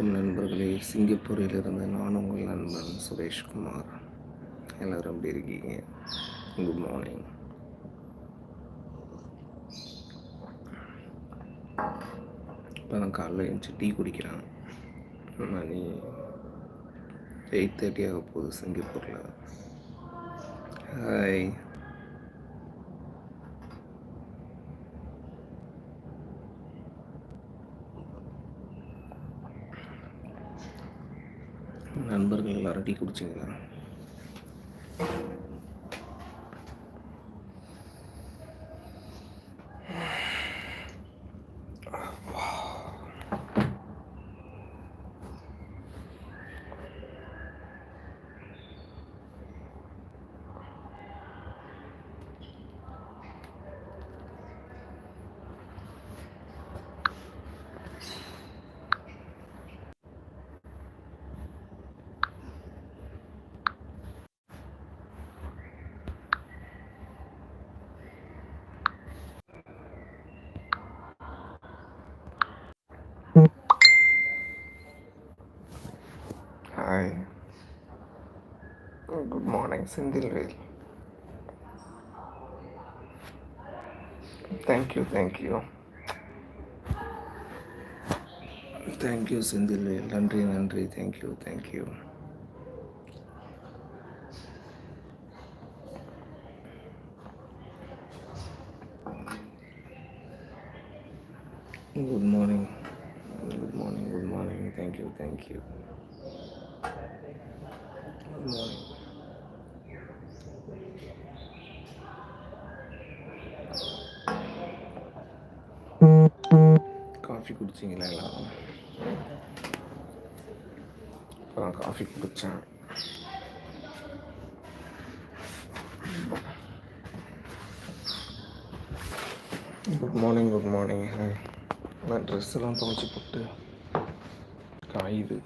வணக்கம் நண்பர்களே. சிங்கப்பூரிலிருந்து நான் உங்கள் நண்பன் சுரேஷ்குமார். எல்லோரும் எப்படி இருக்கீங்க? குட் மார்னிங் இப்போ தான் காலைல எழுந்துச்சு டீ குடிக்கிறான். மணி எயிட் தேர்ட்டி ஆக போகுது சிங்கப்பூரில். ஹாய் நண்பர்கள் எல்லாரும் tea குடிச்சிங்களா hi good morning Senthilvel thank you thank you thank you Senthilvel நன்றி நன்றி thank you thank you good morning good morning good morning thank you thank you good morning coffee குடிச்சிங்களா எல்லாம் இப்போ நான் காஃபி குடித்தேன் good morning good morning நான் dress எல்லாம் துவைச்சி போட்டு காயுது.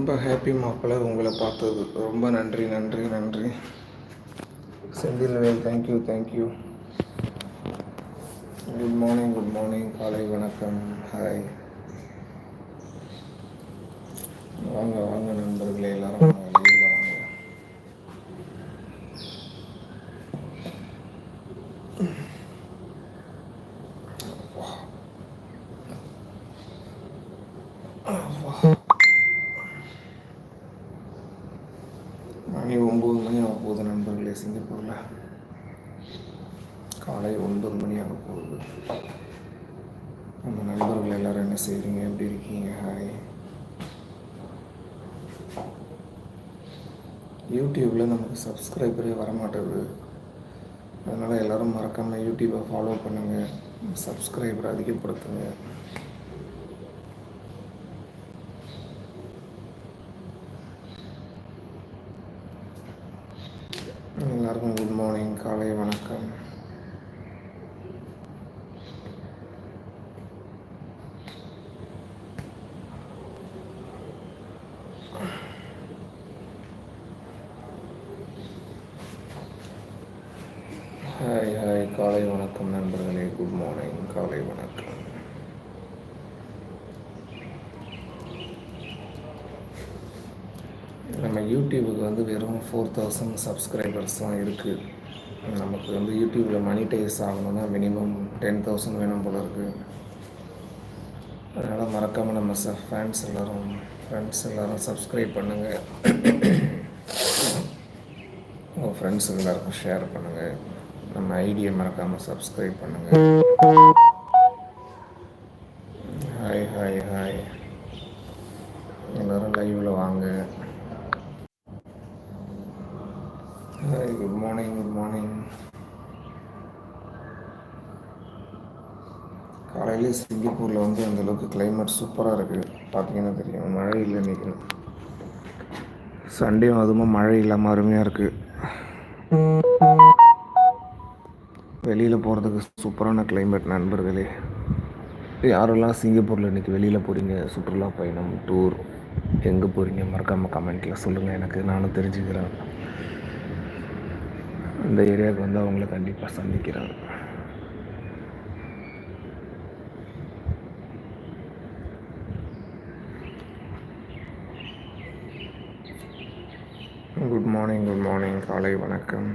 ரொம்ப ஹாப்பி மாப்பிள்ள உங்களை பார்த்தது ரொம்ப நன்றி நன்றி நன்றி. Senthilvel thank you thank you good morning good morning காலை வணக்கம். ஹாய் வாங்க வாங்க நண்பர்களே எல்லாரும் வாங்க வெளியில் வாங்க மணி ஒம்பது மணி ஆக போகுது நண்பர்களே சிங்கப்பூரில். காலை ஒன்பது மணி ஆக போகுது. நம்ம நண்பர்கள் எல்லாரும் என்ன செய்கிறீங்க எப்படி இருக்கீங்க? ஹாய் யூடியூப்பில் நமக்கு சப்ஸ்கிரைபரே வரமாட்டேது அதனால் எல்லோரும் மறக்காமல் யூடியூப்பை ஃபாலோ பண்ணுங்கள் சப்ஸ்கிரைபரை அதிகப்படுத்துங்க எல்லாருக்கும் குட் மார்னிங் காலை வணக்கம் ஹாய் ஹாய் காலை வணக்கம் நண்பர்களே குட் மார்னிங் காலை வணக்கம் நம்ம யூடியூபுக்கு வந்து வெறும் ஃபோர் தௌசண்ட் சப்ஸ்கிரைபர்ஸ் தான் இருக்குது நமக்கு வந்து யூடியூப்பில் மனிடைஸ் ஆகணும்னா மினிமம் டென் தௌசண்ட் வேணும் போல இருக்குது அதனால் மறக்காமல் நம்ம ச ஃபேன்ஸ் எல்லோரும் ஃப்ரெண்ட்ஸ் எல்லோரும் சப்ஸ்கிரைப் பண்ணுங்கள் உங்கள் ஃப்ரெண்ட்ஸ் எல்லாருக்கும் ஷேர் பண்ணுங்கள் நம்ம ஐடியை மறக்காமல் சப்ஸ்கிரைப் பண்ணுங்கள் ஹாய் ஹாய் ஹாய் எல்லோரும் லைவில் வாங்க hi good morning good morning காலையிலே சிங்கப்பூரில் வந்து அந்த அளவுக்கு கிளைமேட் சூப்பராக இருக்குது பார்த்தீங்கன்னா தெரியும். மழை இல்லை இன்றைக்கி சண்டேவும் அதுவும் மழை இல்லாமல் அருமையாக இருக்குது வெளியில் போகிறதுக்கு சூப்பரான கிளைமேட் நண்பர்களே. யாரெல்லாம் சிங்கப்பூரில் இன்றைக்கி வெளியில் போகிறீங்க சுற்றுலா பயணம் டூர் எங்கே போகிறீங்க மறக்காமல் கமெண்ட்டில் சொல்லுங்கள் எனக்கு நானும் தெரிஞ்சுக்கிறேன். அந்த ஏரியாவுக்கு வந்து அவங்கள கண்டிப்பாக சந்திக்கிறேன். குட் மார்னிங் குட் மார்னிங் காலை வணக்கம்.